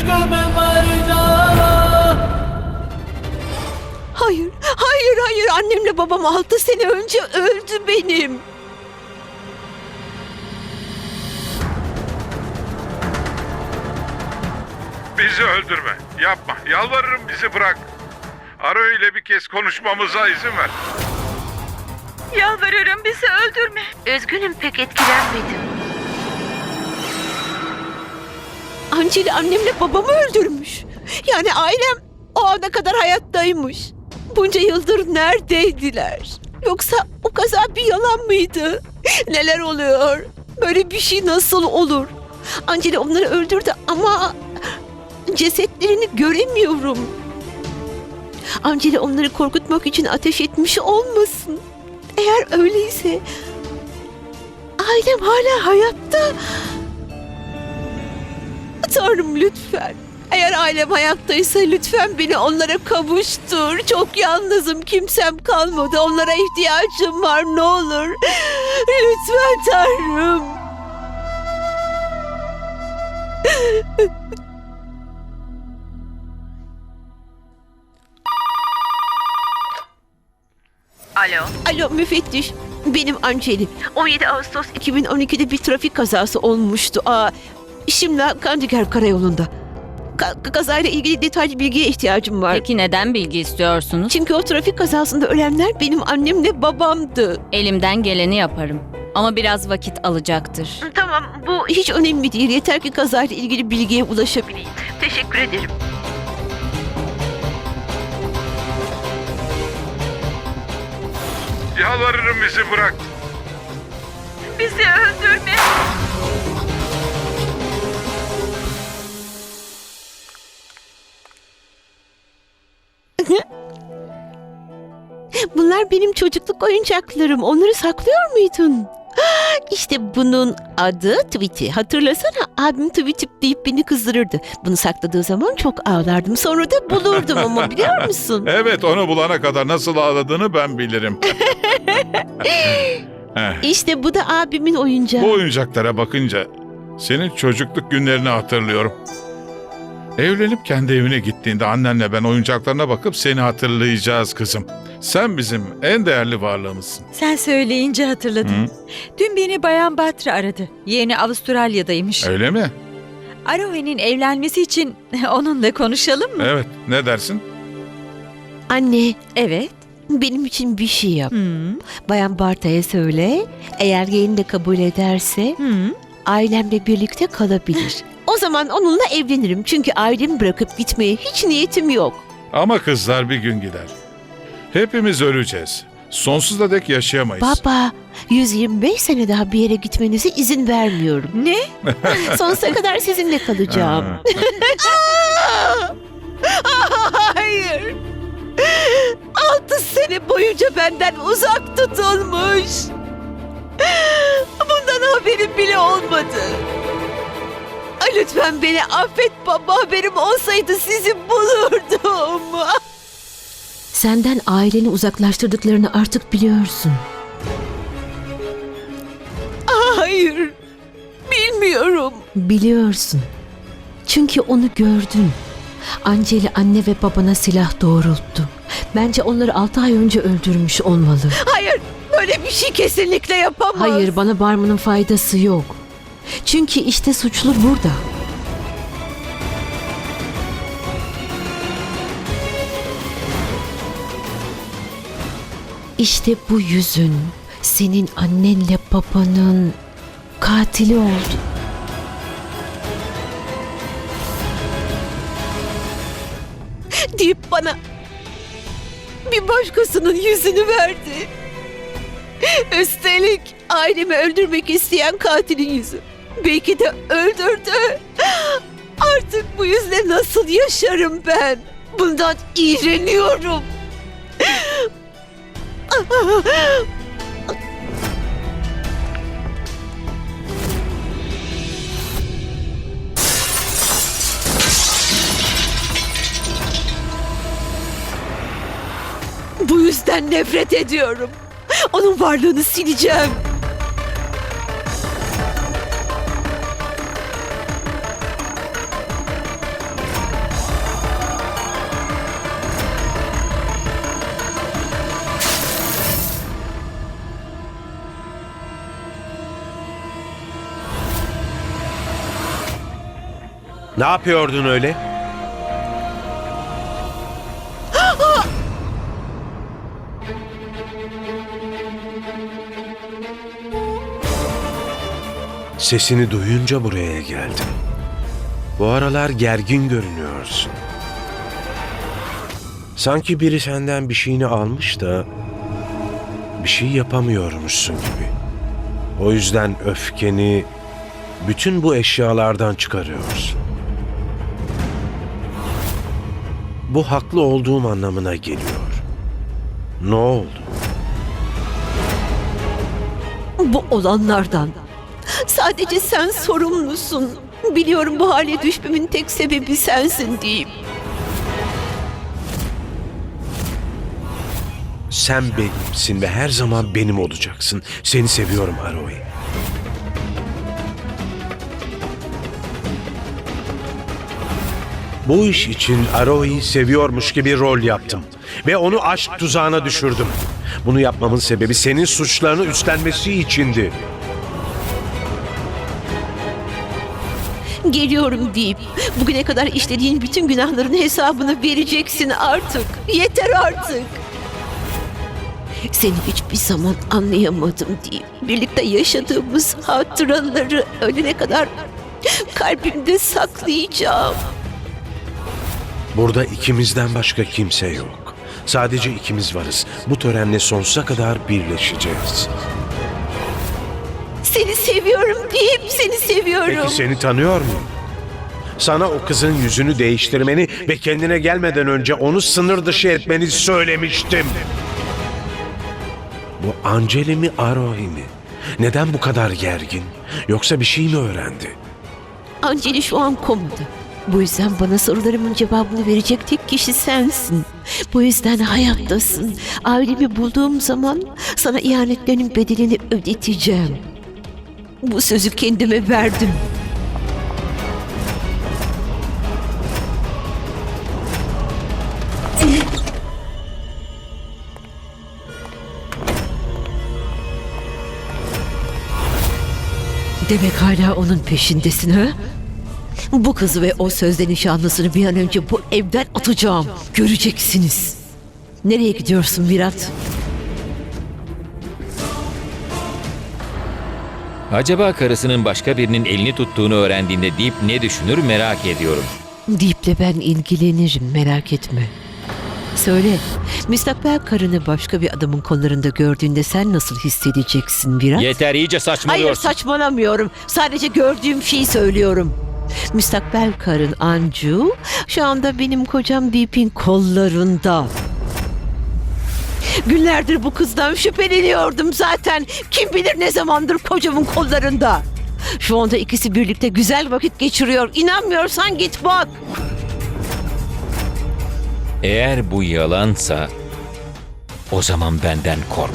इश्क में मर जाना Hayır, hayır, hayır. Annemle babam altı sene önce öldü benim. Bizi öldürme. Yapma. Yalvarırım bizi bırak. Aro ile bir kez konuşmamıza izin ver. Yalvarırım bizi öldürme. Üzgünüm pek etkilenmedim. Anceli annemle babamı öldürmüş. Yani ailem o ana kadar hayattaymış. Bunca yıldır neredeydiler? Yoksa o kaza bir yalan mıydı? Neler oluyor? Böyle bir şey nasıl olur? Anceli onları öldürdü ama cesetlerini göremiyorum. Anceli onları korkutmak için ateş etmiş olmasın. Eğer öyleyse ailem hala hayatta. Tanrım lütfen. Eğer ailem hayattaysa lütfen beni onlara kavuştur. Çok yalnızım, kimsem kalmadı. Onlara ihtiyacım var ne olur. Lütfen Tanrım. Alo. Alo müfettiş. Benim Anceli. 17 Ağustos 2012'de bir trafik kazası olmuştu. Aa, şimdi Kandigar Karayolu'nda. Ka- kazayla ilgili detaylı bilgiye ihtiyacım var. Peki neden bilgi istiyorsunuz? Çünkü o trafik kazasında ölenler benim annemle babamdı. Elimden geleni yaparım. Ama biraz vakit alacaktır. Tamam bu hiç önemli değil. Yeter ki kazayla ilgili bilgiye ulaşabileyim. Teşekkür ederim. Yalvarırım bizi bırak. Bizi öldürme. Bunlar benim çocukluk oyuncaklarım. Onları saklıyor muydun? İşte bunun adı Tweety. Hatırlasana abim Tweety deyip beni kızdırırdı. Bunu sakladığı zaman çok ağlardım. Sonra da bulurdum ama biliyor musun? Evet onu bulana kadar nasıl ağladığını ben bilirim. İşte bu da abimin oyuncağı. Bu oyuncaklara bakınca senin çocukluk günlerini hatırlıyorum. Evlenip kendi evine gittiğinde annenle ben oyuncaklarına bakıp seni hatırlayacağız kızım. Sen bizim en değerli varlığımızsın. Sen söyleyince hatırladım. Hı? Dün beni Bayan Batra aradı. Yeğeni Avustralya'daymış. Öyle mi? Arove'nin evlenmesi için onunla konuşalım mı? Evet. Ne dersin? Anne Evet. benim için bir şey yap. Hmm. Bayan Barta'ya söyle. Eğer yeğeni de kabul ederse Hmm. ailemle birlikte kalabilir. o zaman onunla evlenirim. Çünkü ailemi bırakıp gitmeye hiç niyetim yok. Ama kızlar bir gün gider. Hepimiz öleceğiz. Sonsuza dek yaşayamayız. Baba 125 sene daha bir yere gitmenize izin vermiyorum. Ne? Sonsuza kadar sizinle kalacağım. Ha. Hayır. Altı sene boyunca benden uzak tutulmuş. Bundan haberim bile olmadı. Ay, Lütfen beni affet baba. Haberim olsaydı sizi bulurdum. Senden aileni uzaklaştırdıklarını artık biliyorsun. Hayır. Bilmiyorum. Biliyorsun. Çünkü onu gördün. Anceli anne ve babana silah doğrulttu. Bence onları altı ay önce öldürmüş olmalı. Hayır, böyle bir şey kesinlikle yapamaz. Hayır, bana bağırmanın faydası yok. Çünkü işte suçlu burada. İşte bu yüzün senin annenle babanın katili oldu. deyip bana bir başkasının yüzünü verdi. Üstelik ailemi öldürmek isteyen katilin yüzü. Belki de öldürdü. Artık bu yüzle nasıl yaşarım ben? Bundan iğreniyorum. Bu yüzden nefret ediyorum. Onun varlığını sileceğim. Ne yapıyordun öyle? Sesini duyunca buraya geldim. Bu aralar gergin görünüyorsun. Sanki biri senden bir şeyini almış da bir şey yapamıyormuşsun gibi. O yüzden öfkeni bütün bu eşyalardan çıkarıyorsun. Bu haklı olduğum anlamına geliyor. Ne oldu? Bu olanlardan. Sadece sen sorumlusun. Biliyorum bu hale düşmemin tek sebebi sensin diyeyim. Sen benimsin ve her zaman benim olacaksın. Seni seviyorum Aroy. Bu iş için Aroy'i seviyormuş gibi rol yaptım. Ve onu aşk tuzağına düşürdüm. Bunu yapmamın sebebi senin suçlarını üstlenmesi içindi. Geliyorum deyip bugüne kadar işlediğin bütün günahların hesabını vereceksin artık. Yeter artık. Seni hiçbir zaman anlayamadım deyip birlikte yaşadığımız hatıraları ölene kadar kalbimde saklayacağım. Burada ikimizden başka kimse yok. Sadece ikimiz varız. Bu törenle sonsuza kadar birleşeceğiz. Seni seviyorum deyip seni seviyorum. Peki seni tanıyor muyum? Sana o kızın yüzünü değiştirmeni ve kendine gelmeden önce onu sınır dışı etmeni söylemiştim. Bu Anceli mi Arohi mi? Neden bu kadar gergin? Yoksa bir şey mi öğrendi? Anceli şu an komada. Bu yüzden bana sorularımın cevabını verecek tek kişi sensin. Bu yüzden hayattasın. Ailemi bulduğum zaman sana ihanetlerinin bedelini ödeteceğim. Bu sözü kendime verdim. Demek hala onun peşindesin ha? Bu kızı ve o sözde nişanlısını bir an önce bu evden atacağım. Göreceksiniz. Nereye gidiyorsun Virat? Acaba karısının başka birinin elini tuttuğunu öğrendiğinde Deep ne düşünür merak ediyorum. Deep'le ben ilgilenirim merak etme. Söyle, müstakbel karını başka bir adamın kollarında gördüğünde sen nasıl hissedeceksin Virat? Yeter iyice Hayır saçmalıyorsun. saçmalamıyorum. Sadece gördüğüm şeyi söylüyorum. Müstakbel karın Ancu şu anda benim kocam Deep'in kollarında. Günlerdir bu kızdan şüpheleniyordum zaten. Kim bilir ne zamandır kocamın kollarında. Şu anda ikisi birlikte güzel vakit geçiriyor. İnanmıyorsan git bak. Eğer bu yalansa o zaman benden kork.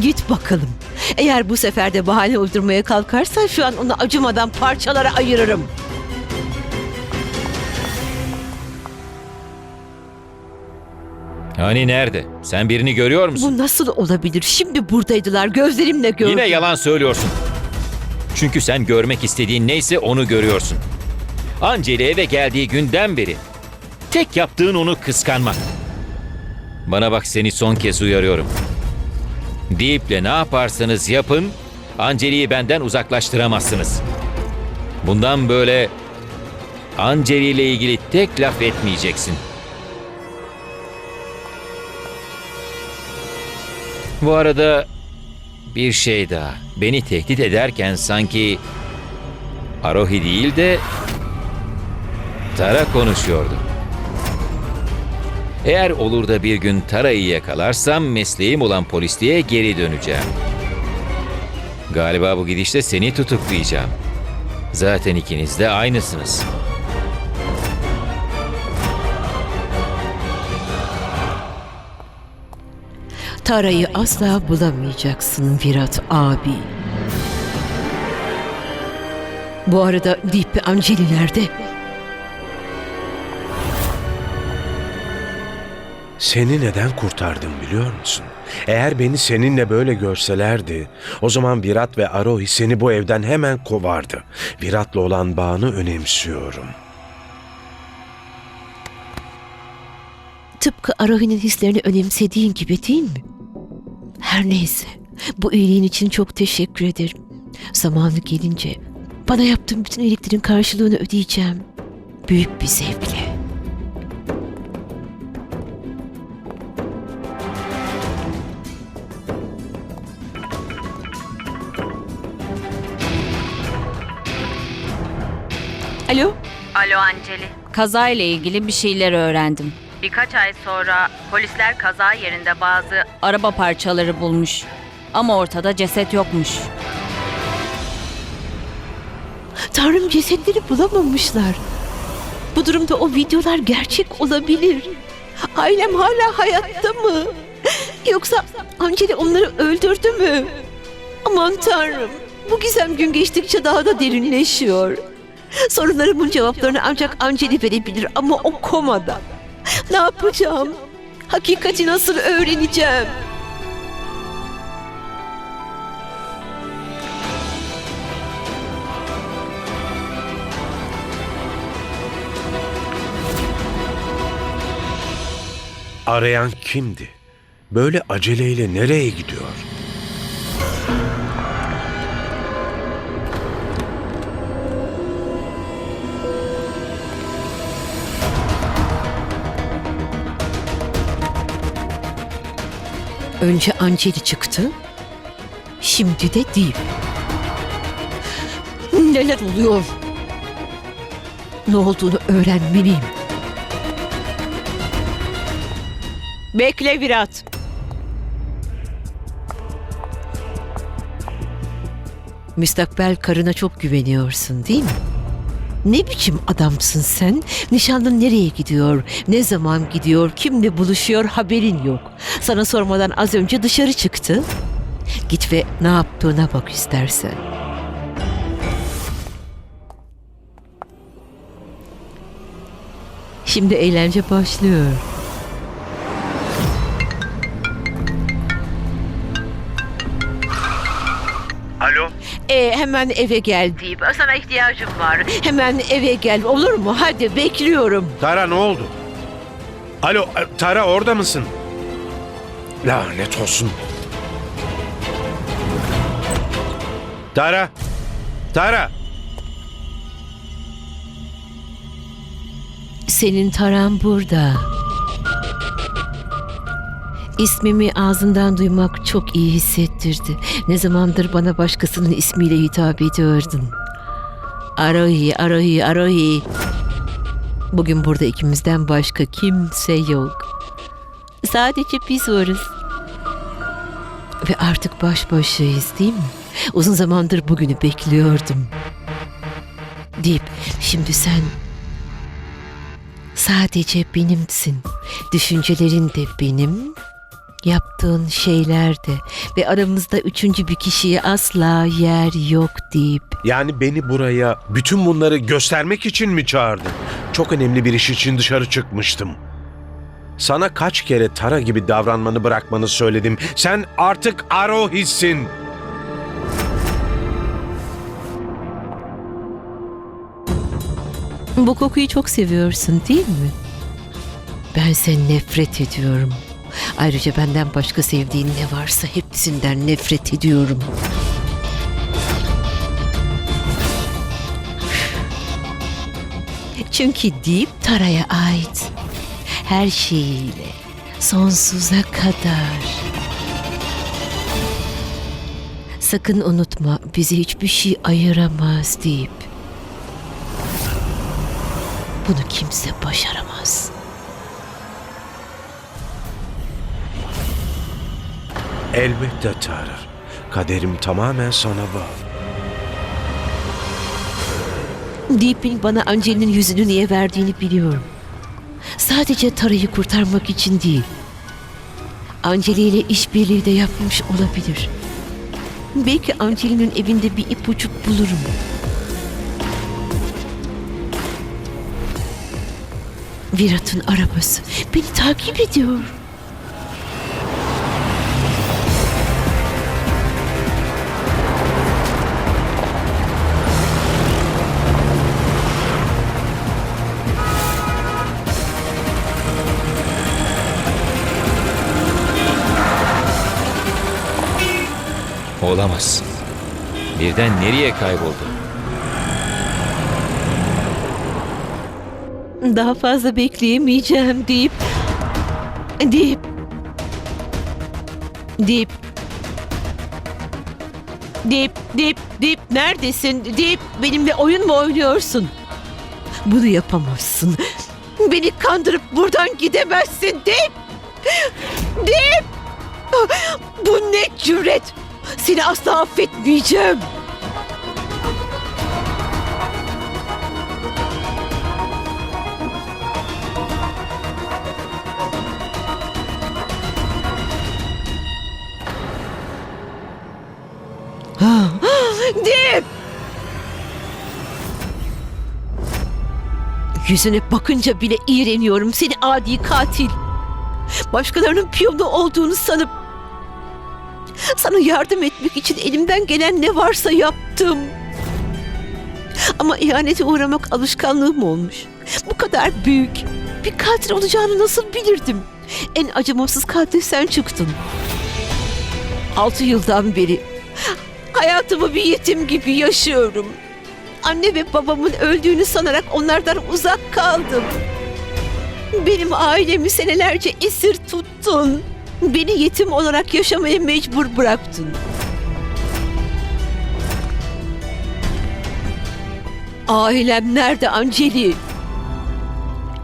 Git bakalım. Eğer bu sefer de bahane uydurmaya kalkarsan şu an onu acımadan parçalara ayırırım. Hani nerede? Sen birini görüyor musun? Bu nasıl olabilir? Şimdi buradaydılar. Gözlerimle gördüm. Yine yalan söylüyorsun. Çünkü sen görmek istediğin neyse onu görüyorsun. Anceli eve geldiği günden beri tek yaptığın onu kıskanmak. Bana bak seni son kez uyarıyorum. Deep'le ne yaparsanız yapın, Anceli'yi benden uzaklaştıramazsınız. Bundan böyle Anceli ile ilgili tek laf etmeyeceksin. Bu arada bir şey daha. Beni tehdit ederken sanki Arohi değil de Tara konuşuyordu. Eğer olur da bir gün Tara'yı yakalarsam mesleğim olan polisliğe geri döneceğim. Galiba bu gidişte seni tutuklayacağım. Zaten ikiniz de aynısınız. Tara'yı asla bulamayacaksın Virat abi. Bu arada Deep ve Seni neden kurtardım biliyor musun? Eğer beni seninle böyle görselerdi, o zaman Virat ve Arohi seni bu evden hemen kovardı. Virat'la olan bağını önemsiyorum. Tıpkı Arohi'nin hislerini önemsediğin gibi değil mi? Her neyse. Bu iyiliğin için çok teşekkür ederim. Zamanı gelince bana yaptığın bütün iyiliklerin karşılığını ödeyeceğim. Büyük bir zevkle. Alo? Alo Anceli. Kaza ile ilgili bir şeyler öğrendim. Birkaç ay sonra polisler kaza yerinde bazı araba parçaları bulmuş. Ama ortada ceset yokmuş. Tanrım cesetleri bulamamışlar. Bu durumda o videolar gerçek olabilir. Ailem hala hayatta mı? Yoksa Anceli onları öldürdü mü? Aman Tanrım. Bu gizem gün geçtikçe daha da derinleşiyor. Sorunlarımın cevaplarını ancak Anceli verebilir ama o komada. Ne yapacağım? Hakikati nasıl öğreneceğim? Arayan kimdi? Böyle aceleyle nereye gidiyor? Önce Anceli çıktı. Şimdi de değil. Neler oluyor? Ne olduğunu öğrenmeliyim. Bekle Virat. Müstakbel karına çok güveniyorsun değil mi? Ne biçim adamsın sen? Nişanlın nereye gidiyor? Ne zaman gidiyor? Kimle buluşuyor? Haberin yok. Sana sormadan az önce dışarı çıktı. Git ve ne yaptığına bak istersen. Şimdi eğlence başlıyor. Alo? E, hemen eve gel deyip sana ihtiyacım var. Hemen eve gel olur mu? Hadi bekliyorum. Tara ne oldu? Alo e, Tara orada mısın? Lanet olsun. Tara! Tara! Senin taran burada. İsmimi ağzından duymak çok iyi hissettirdi. Ne zamandır bana başkasının ismiyle hitap ediyordun. Arohi, Arohi, Arohi. Bugün burada ikimizden başka kimse yok. Sadece biz varız. Ve artık baş başayız değil mi? Uzun zamandır bugünü bekliyordum. Deyip şimdi sen sadece benimsin. Düşüncelerin de benim, yaptığın şeyler de ve aramızda üçüncü bir kişiye asla yer yok deyip Yani beni buraya bütün bunları göstermek için mi çağırdın? Çok önemli bir iş için dışarı çıkmıştım. Sana kaç kere Tara gibi davranmanı bırakmanı söyledim. Sen artık Arohi'sin. bu kokuyu çok seviyorsun değil mi? Ben sen nefret ediyorum. Ayrıca benden başka sevdiğin ne varsa hepsinden nefret ediyorum. Çünkü Deep Tara'ya ait. Her şeyiyle sonsuza kadar. Sakın unutma bizi hiçbir şey ayıramaz deyip. Bunu kimse başaramaz. Elbette Tara. Kaderim tamamen sana bağlı. Deep'in bana Angel'in yüzünü niye verdiğini biliyorum. Sadece Tara'yı kurtarmak için değil. Angeli ile işbirliği de yapmış olabilir. Belki Angeli'nin evinde bir ipucu bulurum. Virat'ın arabası beni takip ediyor. Olamaz. Birden nereye kayboldu? Daha fazla bekleyemeyeceğim deyip deyip deyip deyip deyip deyip neredesin deyip benimle oyun mu oynuyorsun? Bunu yapamazsın. Beni kandırıp buradan gidemezsin deyip deyip bu ne cüret? Seni asla affetmeyeceğim. Dip! Yüzüne bakınca bile iğreniyorum seni adi katil. Başkalarının piyonu olduğunu sanıp sana yardım etmek için elimden gelen ne varsa yaptım. Ama ihanete uğramak alışkanlığım olmuş. Bu kadar büyük bir katil olacağını nasıl bilirdim? En acımasız katil sen çıktın. Altı yıldan beri Hayatımı bir yetim gibi yaşıyorum. Anne ve babamın öldüğünü sanarak onlardan uzak kaldım. Benim ailemi senelerce esir tuttun. Beni yetim olarak yaşamaya mecbur bıraktın. Ailem nerede Anceli?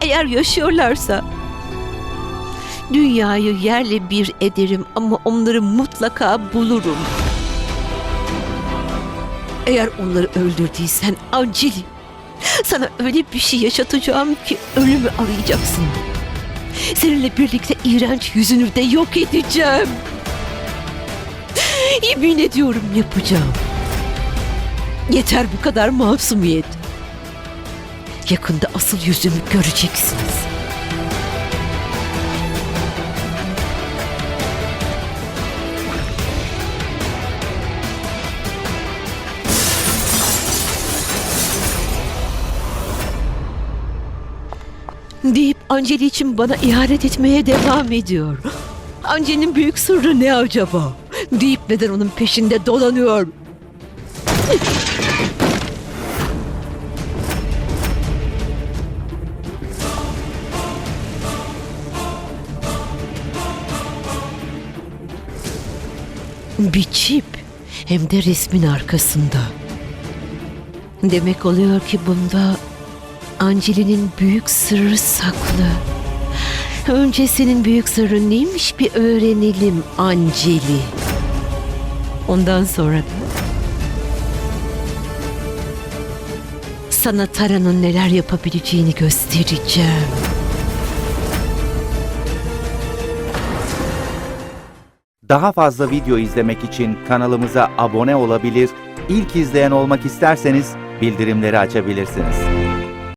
Eğer yaşıyorlarsa dünyayı yerle bir ederim ama onları mutlaka bulurum. Eğer onları öldürdüysen Anceli, sana öyle bir şey yaşatacağım ki ölümü arayacaksın. Seninle birlikte iğrenç yüzünü de yok edeceğim. Yemin ediyorum yapacağım. Yeter bu kadar masumiyet. Yakında asıl yüzümü göreceksiniz. Deyip Anceli için bana ihanet etmeye devam ediyor. Anceli'nin büyük sırrı ne acaba? Deyip neden onun peşinde dolanıyor? Bir çip hem de resmin arkasında. Demek oluyor ki bunda Anceli'nin büyük sırrı saklı. Önce senin büyük sırrın neymiş bir öğrenelim Anceli. Ondan sonra sana Tara'nın neler yapabileceğini göstereceğim. Daha fazla video izlemek için kanalımıza abone olabilir, ilk izleyen olmak isterseniz bildirimleri açabilirsiniz.